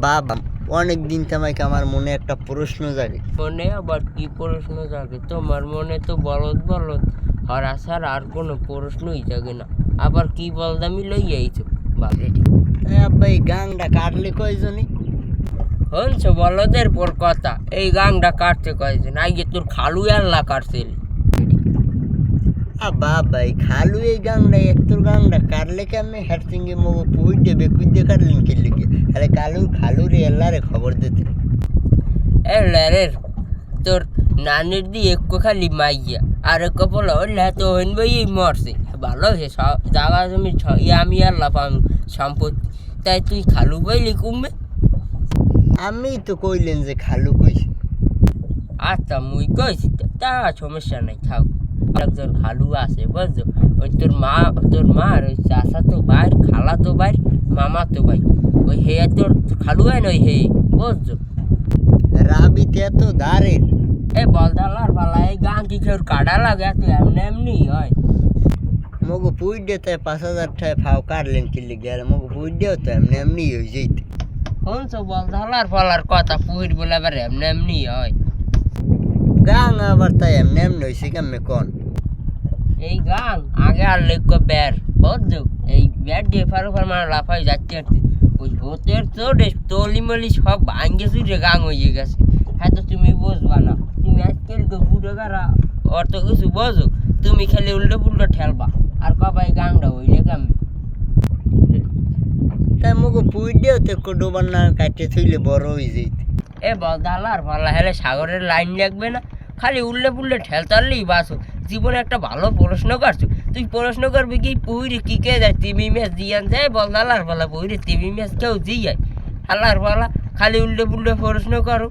বাবা অনেক দিন কামাইকে আমার মনে একটা প্রশ্ন জাগে। মনে আবার কি প্রশ্ন জাগে? তোমার মনে তো বলদ বলদ হরা ছাড়া আর কোনো প্রশ্নই জাগে না। আবার কি বলদামি লই আইছো? বাবরেটি এ আব্বা এই গাংটা কাটলে কয়জনই? হনছ বলদের পর কথা। এই গাংটা কাটছে কয়েকজন আগে তোর খালু আল্লাহ কাটছে আব্বা খালু এই গাংটা একটুর গাংটা কাটলে কেমনে? সঙ্গে মগো পুই দেবে কুইদে কাটলেন কি লিখে আরে কালু খালু রে এল্লারে খবর দিতে এ রে তোর নানির দি একটু খালি মাইয়া। আর এক বলো ওল্লা তো হইন বই মরছে। ভালো সব জায়গা জমি আমি আল্লাহ পাম সম্পত্তি। তাই তুই খালু বইলি কমবে? আমি তো কইলেন যে খালু কইছে। আচ্ছা মুই কইছি তা সমস্যা নাই থাক। একজন খালু আছে বুঝছ? ওই তোর মা তোর মা আর ওই চাষা তো বাইর খালা তো বাইর মামা তো ভাই। ওই হে তোর খালু হয় না ওই হে বুঝছ? রাবিতে এত দাঁড়ের এ বলদালার পালা এই গান কি কেউ কাটা লাগে তুই এমনি এমনি হয়? মগো পুই দেতে পাঁচ হাজার টাকা ফাও কাটলেন কি লিখে আর মগো পুই দেও তো এমনি এমনি হয়ে যেতে শুনছ বলদালার পালার কথা পুহির বলে আবার এমনি এমনি হয়। গাং আবার তাই এমনি এমনি হয়েছে কেমনে কন? এই গান আগে আর লেখ ব্যার বুঝছ এই ব্যাট দিয়ে ফারু ফার মানে লাফাই যাচ্ছে আর কি। ওই হোতের তো রে তলি মলি সব ভাঙ্গে চুরে গাং হয়ে গেছে। হ্যাঁ তো তুমি বুঝবা না তুমি আজকাল তো বুড়ো গারা অত কিছু বোঝো তুমি খালি উল্টো পুল্টো ঠেলবা। আর কবা এই গাংটা হইলে কেমন? তাই মগো পুই দেও তো ডোবার না কাটতে থইলে বড় হয়ে যেতে এ বলদালার পালা হেলে সাগরের লাইন লাগবে না। খালি উল্লে পুল্লে ঠেলতারলেই বাসো জীবনে একটা ভালো প্রশ্ন করছ। তুই প্রশ্ন করবি কি, পুইরে কি কে যায় টিভি ম্যাচ দিয়ান যায় বল, আল্লাহর বলা পুইরে টিভি ম্যাচ কেউ দিয়ে হালার বলা খালি উল্টে পুল্টে প্রশ্ন করো।